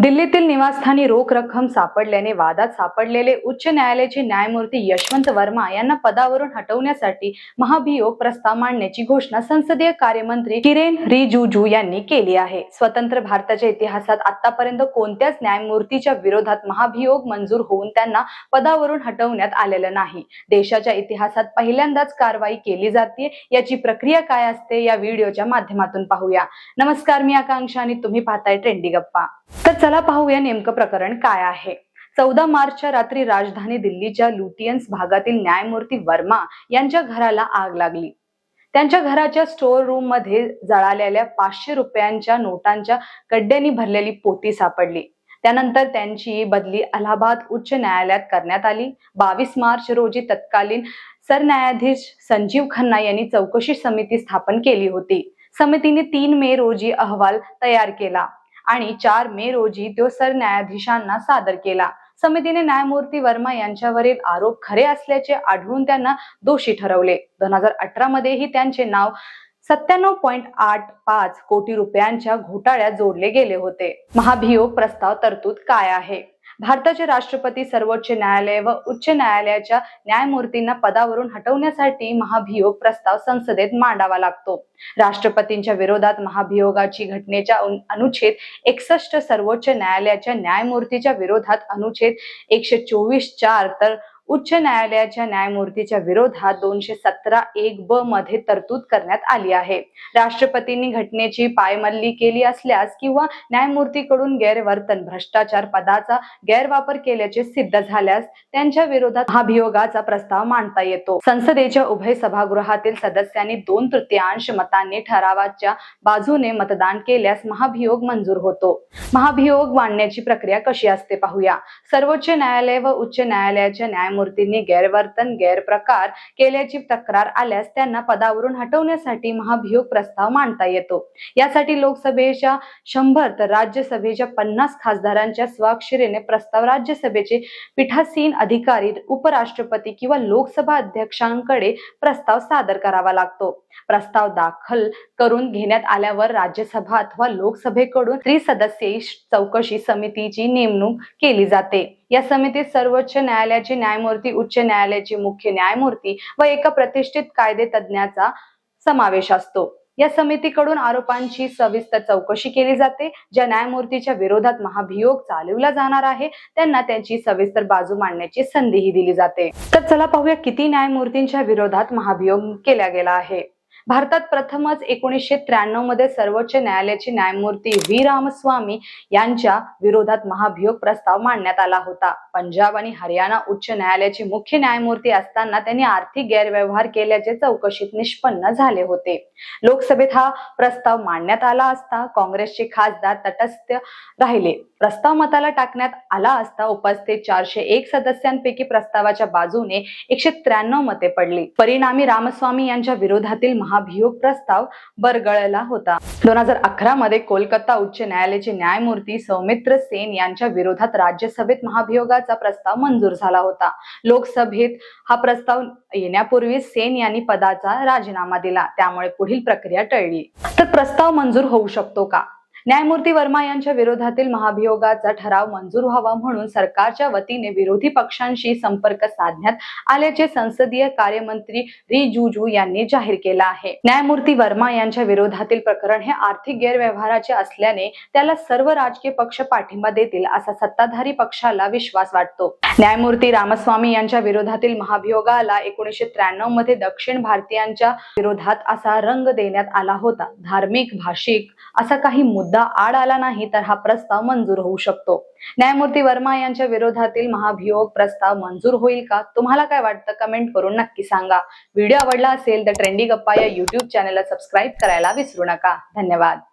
दिल्लीतील निवासस्थानी रोख रक्कम सापडल्याने वादात सापडलेले उच्च न्यायालयाचे न्यायमूर्ती यशवंत वर्मा यांना पदावरून हटवण्यासाठी महाभियोग प्रस्ताव मांडण्याची घोषणा संसदीय कार्यमंत्री किरेन रिजिजू यांनी केली आहे. स्वतंत्र भारताच्या इतिहासात आतापर्यंत कोणत्याच न्यायमूर्तीच्या विरोधात महाभियोग मंजूर होऊन त्यांना पदावरून हटवण्यात आलेलं नाही. देशाच्या इतिहासात पहिल्यांदाच कारवाई केली जाते याची प्रक्रिया काय असते या व्हिडिओच्या माध्यमातून पाहूया. नमस्कार मी आकांक्षा आणि तुम्ही पाहताय ट्रेंडी गप्पा. तर चला पाहूया नेमकं प्रकरण काय आहे. चौदा मार्चच्या रात्री राजधानी दिल्लीच्या लुटियन्स भागातील न्यायमूर्ती वर्मा यांच्या घराला आग लागली. त्यांच्या घराच्या स्टोअर रूममध्ये जळालेल्या पाचशे रुपयांच्या नोटांच्या गड्ड्यांनी भरलेली पोती सापडली. त्यानंतर त्यांची बदली अलाहाबाद उच्च न्यायालयात करण्यात आली. बावीस मार्च रोजी तत्कालीन सरन्यायाधीश संजीव खन्ना यांनी चौकशी समिती स्थापन केली होती. समितीने तीन मे रोजी अहवाल तयार केला. आणि चार मे रोजी तो सरन्यायाधीशांना सादर केला. समितीने न्यायमूर्ती वर्मा यांच्यावरील आरोप खरे असल्याचे आढळून त्यांना दोषी ठरवले. दोन हजार अठरा मध्येही त्यांचे नाव सत्त्याण्णव पॉईंट आठ पाच कोटी रुपयांच्या घोटाळ्यात जोडले गेले होते. महाभियोग प्रस्ताव तरतूद काय आहे? भारताचे राष्ट्रपती सर्वोच्च न्यायालय व उच्च न्यायालयाच्या न्यायमूर्तींना पदावरून हटवण्यासाठी महाभियोग प्रस्ताव संसदेत मांडावा लागतो. राष्ट्रपतींच्या विरोधात महाभियोगाची घटनेच्या अनुच्छेद एकसष्ट सर्वोच्च न्यायालयाच्या न्यायमूर्तीच्या विरोधात अनुच्छेद एकशे चोवीस चार तर उच्च न्यायालयाच्या न्यायमूर्तीच्या विरोधात दोनशे सतरा एक ब मध्ये तरतूद करण्यात आली आहे. राष्ट्रपतींनी घटनेची पायमल्ली केली असल्यास किंवा न्यायमूर्तीकडून गैरवर्तन भ्रष्टाचार पदाचा गैरवापर केल्याचे सिद्ध झाल्यास त्यांच्या विरोधात महाभियोगाचा प्रस्ताव मांडता येतो. संसदेच्या उभय सभागृहातील सदस्यांनी दोन तृतीयांश मतांनी ठरावाच्या बाजूने मतदान केल्यास महाभियोग मंजूर होतो. महाभियोग मांडण्याची प्रक्रिया कशी असते पाहूया. सर्वोच्च न्यायालय व उच्च न्यायालयाच्या न्यायमूर्तींनी गैरवर्तन गैरप्रकार केल्याची तक्रार आल्यास त्यांना पदावरून हटवण्यासाठी महाभियोग प्रस्ताव मांडता येतो. यासाठी लोकसभेच्या शंभर तर राज्यसभेच्या पन्नास खासदारांच्या स्वाक्षरीने प्रस्ताव राज्यसभेचे पीठासीन अधिकारी उपराष्ट्रपती किंवा लोकसभा अध्यक्षांकडे प्रस्ताव सादर करावा लागतो. प्रस्ताव दाखल करून घेण्यात आल्यावर राज्यसभा अथवा लोकसभेकडून त्रिसदस्यीय चौकशी समितीची नेमणूक केली जाते. या समितीत सर्वोच्च न्यायालयाचे न्यायमूर्ती उच्च न्यायालयाचे मुख्य न्यायमूर्ती व एका प्रतिष्ठित कायदे तज्ज्ञाचा समावेश असतो. या समितीकडून आरोपांची सविस्तर चौकशी केली जाते ज्या न्यायमूर्तीच्या विरोधात महाभियोग चालवला जाणार आहे त्यांना त्यांची सविस्तर बाजू मांडण्याची संधीही दिली जाते. तर चला पाहूया किती न्यायमूर्तींच्या विरोधात महाभियोग केला गेला आहे. भारतात प्रथमच एकोणीसशे त्र्याण्णवमध्ये सर्वोच्च न्यायालयाचे न्यायमूर्ती व्ही. रामस्वामी यांच्या विरोधात महाभियोग प्रस्ताव मांडण्यात आला होता. पंजाब आणि हरियाणा उच्च न्यायालयाचे मुख्य न्यायमूर्ती असताना त्यांनी आर्थिक गैरव्यवहार केल्याचे चौकशीत निष्पन्न झाले होते. लोकसभेत हा प्रस्ताव मांडण्यात आला असता काँग्रेसचे खासदार तटस्थ राहिले. प्रस्ताव मताला टाकण्यात आला असता उपस्थित चारशे एक सदस्यांपैकी प्रस्तावाच्या बाजूने एकशे त्र्याण्णव मते पडली. परिणामी रामस्वामी यांच्या विरोधातील महाभियोग प्रस्ताव बरगळला होता. दोन हजार अकरा मध्ये कोलकाता उच्च न्यायालयाचे न्यायमूर्ती सौमित्र सेन यांच्या विरोधात राज्यसभेत महाभियोगाचा प्रस्ताव मंजूर झाला होता. लोकसभेत हा प्रस्ताव येण्यापूर्वी सेन यांनी पदाचा राजीनामा दिला. त्यामुळे पुढील प्रक्रिया टळली. तर प्रस्ताव मंजूर होऊ शकतो का? न्यायमूर्ती वर्मा यांच्या विरोधातील महाभियोगाचा ठराव मंजूर व्हावा म्हणून सरकारच्या वतीने विरोधी पक्षांशी संपर्क साधण्यात आल्याचे संसदीय कार्यमंत्री रिजिजू यांनी जाहीर केला आहे. न्यायमूर्ती वर्मा यांच्या विरोधातील प्रकरण हे आर्थिक गैरव्यवहाराचे असल्याने त्याला सर्व राजकीय पक्ष पाठिंबा देतील असा सत्ताधारी पक्षाला विश्वास वाटतो. न्यायमूर्ती रामस्वामी यांच्या विरोधातील महाभियोगाला एकोणीसशे त्र्याण्णवमध्ये दक्षिण भारतीयांच्या विरोधात असा रंग देण्यात आला होता. धार्मिक भाषिक असा काही मुद्दा मुद्दा आड आला नाही तर हा प्रस्ताव मंजूर होऊ शकतो. न्यायमूर्ती वर्मा यांच्या विरोधातील महाभियोग प्रस्ताव मंजूर होईल का? तुम्हाला काय वाटतं? कमेंट करून नक्की सांगा. व्हिडिओ आवडला असेल तर ट्रेंडी गप्पा या युट्यूब चॅनेलला सबस्क्राईब करायला विसरू नका. धन्यवाद.